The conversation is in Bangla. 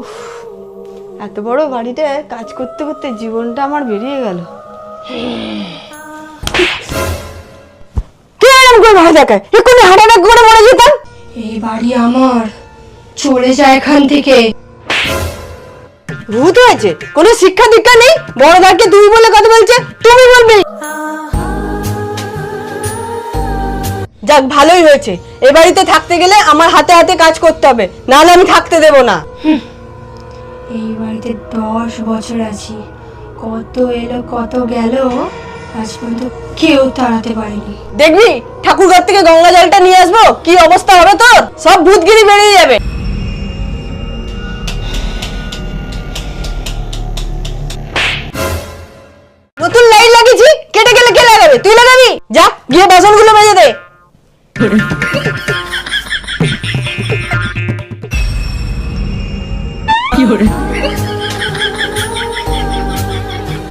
উফ এত বড় বাড়িটায় কাজ করতে করতে জীবনটা আমার বেরিয়ে গেল। কে এরকম করে ভয় দেখায়? এক্ষুনি হার্ট অ্যাটাক করে মরে যেতাম। এই বাড়ি আমার চলে যায় এখান থেকে। ভূত হয়েছে কোনো শিক্ষা দীক্ষা নেই? বড়দাকে তুই বলে কথা বলছে তুমি বলবে। যাক ভালোই হয়েছে। এ বাড়িতে থাকতে গেলে আমার হাতে হাতে কাজ করতে হবে নাহলে আমি থাকতে দেব না। এই বাড়িতে দশ বছর আছি। কত এলো, কত গেল, আজ পর্যন্ত কেউ তাড়াতে পারেনি। দেখবি, ঠাকুরঘর থেকে গঙ্গা জলটা নিয়ে আসব, কি অবস্থা হবে তোর? সব ভূতগিরি বেরিয়ে যাবে। নতুন লাইট লাগিয়েছি, কেটে গেলে কে লাগাবে? তুই লাগাবি? যা, গিয়ে বাসনগুলো মেজে দে। 有人